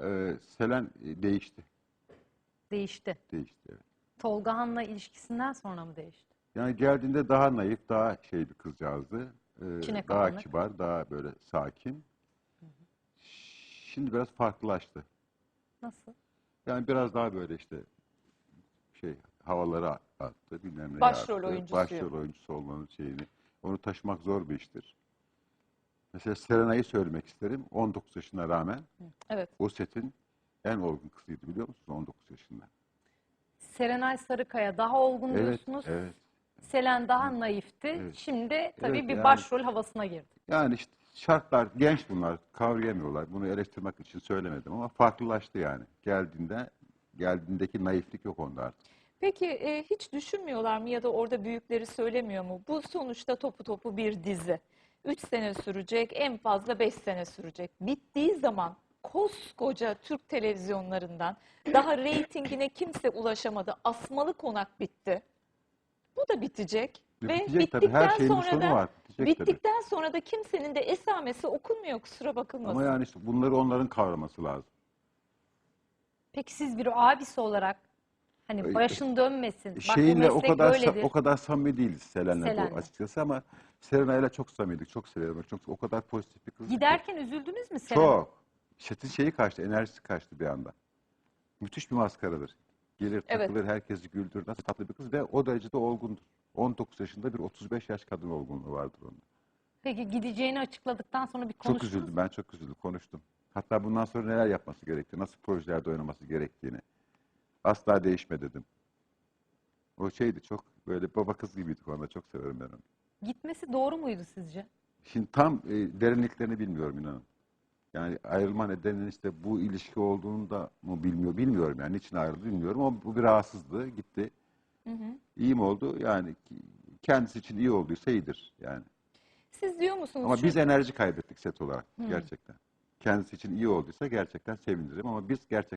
Ee, Selen e, değişti. Değişti. Değişti. evet. Tolga Han'la ilişkisinden sonra mı değişti? Yani geldiğinde daha naif, daha şey bir kızcağızdı. Ee, daha kapanık. kibar, daha böyle sakin. Şimdi biraz farklılaştı. Nasıl? Yani biraz daha böyle işte şey havalara attı bilmem ne Başrol yaptı. oyuncusu Başrol yok. oyuncusu olmanın şeyini. Onu taşımak zor bir iştir. Mesela Serenay'ı söylemek isterim. 19 yaşına rağmen Evet. o setin en olgun kızıydı biliyor musunuz? 19 yaşında. Serenay Sarıkaya daha olgun Evet, diyorsunuz. evet. Selen daha naifti. Evet. Şimdi tabii Evet, bir yani- başrol havasına girdi. Yani işte şartlar genç bunlar kavrayamıyorlar. Bunu eleştirmek için söylemedim ama farklılaştı yani. Geldiğinde geldiğindeki naiflik yok onda artık. Peki e, hiç düşünmüyorlar mı ya da orada büyükleri söylemiyor mu? Bu sonuçta topu topu bir dizi. 3 sene sürecek, en fazla 5 sene sürecek. Bittiği zaman koskoca Türk televizyonlarından daha reytingine kimse ulaşamadı. Asmalı konak bitti. Bu da bitecek. Ve Bitecek tabii. bittikten Her şeyin bir sonra sonu da var. Bitecek tabii. bittikten sonra da kimsenin de esamesi okunmuyor kusura bakılmasın. Ama yani işte bunları onların kavraması lazım. Peki siz bir abisi olarak hani başın dönmesin. Bak Şeyinle o meslek kadar böyledir. o kadar samimi değiliz Selen'le Selen'le. bu açıkçası ama Serenay'la çok samimiydik. Çok severim. Çok o kadar pozitif bir kız. Giderken üzüldünüz mü Selen? Çok. Şetin şeyi kaçtı, enerjisi kaçtı bir anda. Müthiş bir maskaradır. Gelir Evet. takılır, herkesi güldürür. Nasıl tatlı bir kız ve o derecede olgundur. 19 yaşında bir 35 yaş kadın olgunluğu vardır onun. Peki gideceğini açıkladıktan sonra bir Çok konuştunuz üzüldüm, ben çok üzüldüm, konuştum. Hatta bundan sonra neler yapması gerektiğini, nasıl projelerde oynaması gerektiğini. Asla değişme dedim. O şeydi çok böyle baba kız gibiydik onda çok severim ben onu. Gitmesi doğru muydu sizce? Şimdi tam e, derinliklerini bilmiyorum inanın. Yani ayrılma nedeninin işte bu ilişki olduğunu da mı bilmiyor bilmiyorum yani niçin ayrıldı bilmiyorum ama bu bir rahatsızlığı gitti. İyi mi oldu? Yani kendisi için iyi olduysa iyidir yani. Siz diyor musunuz? Ama şu- biz enerji kaybettik set olarak gerçekten. Kendisi için iyi olduysa gerçekten sevinirim ama biz gerçekten